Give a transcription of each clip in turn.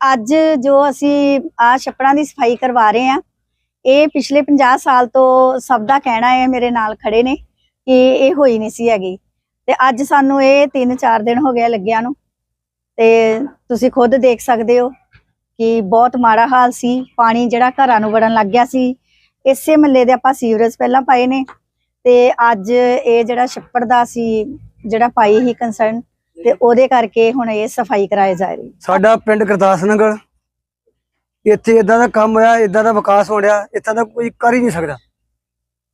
ਅੱਜ ਜੋ ਅਸੀਂ ਆ ਛੱਪੜਾਂ ਦੀ ਸਫ਼ਾਈ ਕਰਵਾ ਰਹੇ ਆ ਇਹ ਪਿਛਲੇ 50 ਸਾਲ ਤੋਂ ਸਭ ਦਾ ਕਹਿਣਾ ਹੈ ਮੇਰੇ ਨਾਲ ਖੜੇ ਨੇ ਕਿ ਇਹ ਹੋਈ ਨਹੀਂ ਸੀ ਹੈਗੀ। ਤੇ ਅੱਜ ਸਾਨੂੰ ਇਹ 3-4 ਦਿਨ ਹੋ ਗਏ ਲੱਗਿਆ ਨੂੰ। ਤੇ ਤੁਸੀਂ ਖੁਦ ਦੇਖ ਸਕਦੇ ਹੋ ਕਿ ਬਹੁਤ ਮਾੜਾ ਹਾਲ ਸੀ। ਪਾਣੀ ਜਿਹੜਾ ਘਰਾਂ ਨੂੰ ਵੜਨ ਲੱਗ ਗਿਆ ਸੀ। ਇਸੇ ਮਹੱਲੇ ਦੇ ਆਪਾਂ ਸੀਵਰੇਜ ਪਹਿਲਾਂ ਪਾਏ ਨੇ। ਤੇ ਅੱਜ ਇਹ ਜਿਹੜਾ ਛੱਪੜ ਦਾ ਸੀ ਜਿਹੜਾ ਪਾਈ ਹੀ ਕੰਸਰਨ ਤੇ ਉਹਦੇ ਕਰਕੇ ਹੁਣ ਇਹ ਸਫ਼ਾਈ ਕਰਾਏ ਜਾ ਰਹੀ ਸਾਡਾ ਪਿੰਡ ਗੁਰਦਾਸ ਨਗਰ ਇੱਥੇ ਇਦਾਂ ਦਾ ਕੰਮ ਹੋਇਆ ਇਦਾਂ ਦਾ ਵਿਕਾਸ ਹੋ ਰਿਹਾ ਇੱਥੇ ਦਾ ਕੋਈ ਕਰ ਹੀ ਨਹੀਂ ਸਕਦਾ।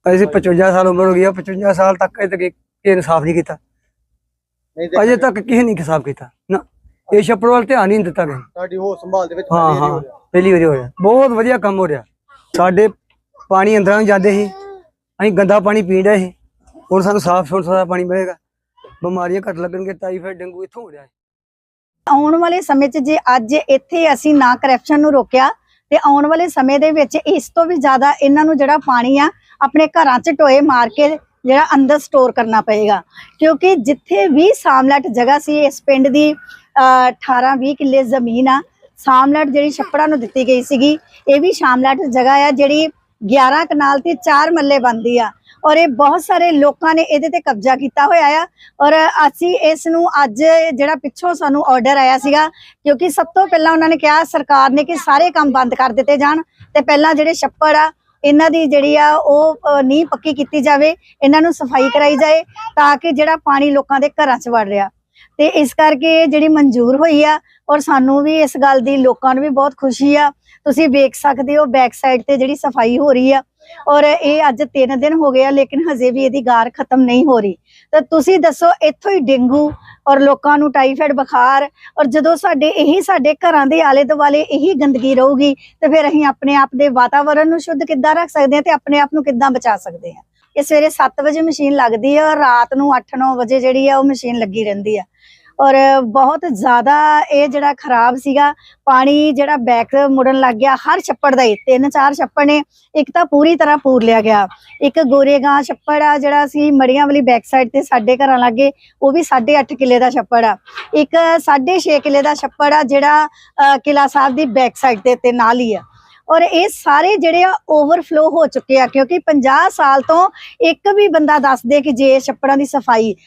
ਅਸੀਂ 55 ਸਾਲ ਉਮਰ ਹੋ ਗਈ ਆ 55 ਸਾਲ ਤੱਕ ਇਹ ਤੱਕ ਇਹ ਇਨਸਾਫ ਨਹੀਂ ਕੀਤਾ। ਅਜੇ ਤੱਕ ਕਿਸੇ ਨੇ ਇਨਸਾਫ ਕੀਤਾ। ਨਾ ਇਹ ਛੱਪੜ ਵੱਲ ਧਿਆਨ ਹੀ ਨਹੀਂ ਦਿੱਤਾ ਗਿਆ। ਤੁਹਾਡੀ ਹੋ ਸੰਭਾਲ ਦੇ ਵਿੱਚ ਹਾਂ ਪਹਿਲੀ ਵਾਰੀ ਹਾਂ। ਪਹਿਲੀ ਵਾਰੀ ਹੋਇਆ ਬਹੁਤ ਵਧੀਆ ਕੰਮ ਹੋ ਰਿਹਾ। ਸਾਡੇ ਪਾਣੀ ਅੰਦਰਾਂ ਨੂੰ ਜਾਂਦੇ ਸੀ। ਅਸੀਂ ਗੰਦਾ ਪਾਣੀ ਪੀ ਰਹੇ ਸੀ। ਹੁਣ ਸਾਨੂੰ ਸਾਫ਼ ਸੁਥਰਾ ਪਾਣੀ ਮਿਲੇਗਾ। ਬਿਮਾਰੀਆਂ ਘੱਟ ਲੱਗਣਗੇ ਟਾਈਫਾਇਡ, ਡੇਂਗੂ ਇੱਥੋਂ ਹੋ ਰਿਹਾ ਹੈ। ਆਉਣ ਵਾਲੇ ਸਮੇਂ 'ਚ ਜੇ ਅੱਜ ਇੱਥੇ ਅਸੀਂ ਨਾ ਕਰਪਸ਼ਨ ਨੂੰ ਰੋਕਿਆ, ਤੇ ਆਉਣ ਵਾਲੇ ਸਮੇਂ ਦੇ ਵਿੱਚ ਇਸ ਤੋਂ ਵੀ ਜ਼ਿਆਦਾ ਇਹਨਾਂ ਨੂੰ ਜਿਹੜਾ ਪਾਣੀ ਆ, ਆਪਣੇ ਘਰਾਂ 'ਚ ਟੋਏ ਮਾਰ ਕੇ ਜਿਹੜਾ ਅੰਦਰ ਸਟੋਰ ਕਰਨਾ ਪਏਗਾ। ਕਿਉਂਕਿ ਜਿੱਥੇ ਵੀ ਸਾਮਲਟ ਜਗ੍ਹਾ ਸੀ, ਇਸ ਪਿੰਡ ਦੀ 18 20 ਕਿੱਲੇ ਜ਼ਮੀਨ ਆ, ਸਾਮਲਟ ਜਿਹੜੀ ਛੱਪੜਾਂ ਨੂੰ ਦਿੱਤੀ ਗਈ ਸੀਗੀ, ਇਹ ਵੀ ਸ਼ਾਮਲਟ ਜਗ੍ਹਾ ਆ ਜਿਹੜੀ 11 ਕਨਾਲ ਤੇ 4 ਮੱਲੇ ਬੰਦੀ ਆ। ਔਰ ਇਹ ਬਹੁਤ ਸਾਰੇ ਲੋਕਾਂ ਨੇ ਇਹਦੇ ਤੇ ਕਬਜ਼ਾ ਕੀਤਾ ਹੋਇਆ ਆ। ਔਰ ਅਸੀਂ ਇਸ ਨੂੰ ਅੱਜ ਜਿਹੜਾ ਪਿੱਛੋਂ ਸਾਨੂੰ ਆਰਡਰ ਆਇਆ ਸੀਗਾ, ਕਿਉਂਕਿ ਸਭ ਤੋਂ ਪਹਿਲਾਂ ਉਹਨਾਂ ਨੇ ਕਿਹਾ ਸਰਕਾਰ ਨੇ ਕਿ ਸਾਰੇ ਕੰਮ ਬੰਦ ਕਰ ਦਿੱਤੇ ਜਾਣ ਤੇ ਪਹਿਲਾਂ ਜਿਹੜੇ ਛੱਪੜ ਆ, ਇਹਨਾਂ ਦੀ ਜਿਹੜੀ ਆ ਉਹ ਨੀਂਹ ਪੱਕੀ ਕੀਤੀ ਜਾਵੇ, ਇਹਨਾਂ ਨੂੰ ਸਫ਼ਾਈ ਕਰਾਈ ਜਾਏ ਤਾਂ ਕਿ ਜਿਹੜਾ ਪਾਣੀ ਲੋਕਾਂ ਦੇ ਘਰਾਂ 'ਚ ਵੜ ਰਿਹਾ। ਤੇ ਇਸ ਕਰਕੇ ਜਿਹੜੀ ਮਨਜ਼ੂਰ ਹੋਈ ਆ ਔਰ ਸਾਨੂੰ ਵੀ ਇਸ ਗੱਲ ਦੀ ਲੋਕਾਂ ਨੂੰ ਵੀ ਬਹੁਤ ਖੁਸ਼ੀ ਆ। ਤੁਸੀਂ ਵੇਖ ਸਕਦੇ ਹੋ ਬੈਕ ਸਾਈਡ ਤੇ ਜਿਹੜੀ ਸਫ਼ਾਈ ਹੋ ਰਹੀ ਆ ਔਰ ਇਹ ਅੱਜ 3 ਦਿਨ ਹੋ ਗਏ ਆ, ਲੇਕਿਨ ਹਜੇ ਵੀ ਇਹਦੀ ਗਾਰ ਖਤਮ ਨਹੀਂ ਹੋ ਰਹੀ। ਤਾਂ ਤੁਸੀਂ ਦੱਸੋ ਇੱਥੋਂ ਹੀ ਡੇਂਗੂ ਔਰ ਲੋਕਾਂ ਨੂੰ ਟਾਈਫਾਇਡ ਬੁਖਾਰ ਔਰ ਜਦੋਂ ਸਾਡੇ, ਇਹੀ ਸਾਡੇ ਘਰਾਂ ਦੇ ਆਲੇ ਦੁਆਲੇ ਇਹੀ ਗੰਦਗੀ ਰਹੂਗੀ, ਤੇ ਫਿਰ ਅਸੀਂ ਆਪਣੇ ਆਪ ਦੇ ਵਾਤਾਵਰਣ ਨੂੰ ਸ਼ੁੱਧ ਕਿੱਦਾਂ ਰੱਖ ਸਕਦੇ ਹਾਂ ਤੇ ਆਪਣੇ ਆਪ ਨੂੰ ਕਿੱਦਾਂ ਬਚਾ ਸਕਦੇ ਹਾਂ? ਇਹ ਸਵੇਰੇ 7 ਵਜੇ ਮਸ਼ੀਨ ਲੱਗਦੀ ਹੈ ਔਰ ਰਾਤ ਨੂੰ 8-9 ਵਜੇ ਜਿਹੜੀ ਆ ਉਹ ਮਸ਼ੀਨ ਲੱਗੀ ਰਹਿੰਦੀ ਆ। ਔਰ ਬਹੁਤ ਜ਼ਿਆਦਾ ਇਹ ਜਿਹੜਾ ਖਰਾਬ ਸੀਗਾ ਪਾਣੀ ਜਿਹੜਾ ਬੈਕ ਮੁੜਨ ਲੱਗ ਗਿਆ ਹਰ ਛੱਪੜ ਦਾ ਹੀ ਤਿੰਨ ਚਾਰ ਛੱਪੜ ਨੇ ਇੱਕ ਤਾਂ ਪੂਰੀ ਤਰ੍ਹਾਂ ਪੂਰ ਲਿਆ ਗਿਆ। ਇੱਕ ਗੋਰੇਗਾਂ ਛੱਪੜ ਆ ਜਿਹੜਾ ਸੀ ਮੜੀਆਂ ਵਾਲੀ ਬੈਕ ਸਾਈਡ ਤੇ ਸਾਡੇ ਘਰਾਂ ਲਾਗੇ ਉਹ ਵੀ 8.5 ਕਿੱਲੇ ਦਾ ਛੱਪੜ ਆ। ਇੱਕ 6.5 ਕਿੱਲੇ ਦਾ ਛੱਪੜ ਆ ਜਿਹੜਾ ਅ, ਕਿਲਾ ਸਾਹਿਬ ਦੀ ਬੈਕ ਸਾਈਡ ਤੇ ਤੇ ਨਾਲ ਹੀ ਆ। ਔਰ ਇਹ ਸਾਰੇ ਜਿਹੜੇ ਆ ਓਵਰਫਲੋ ਹੋ ਚੁੱਕੇ ਆ, ਕਿਉਂਕਿ 50 ਸਾਲ ਤੋਂ ਇੱਕ ਵੀ ਬੰਦਾ ਦੱਸ ਦੇ ਕਿ ਜੇ ਛੱਪੜਾਂ ਦੀ ਸਫ਼ਾਈ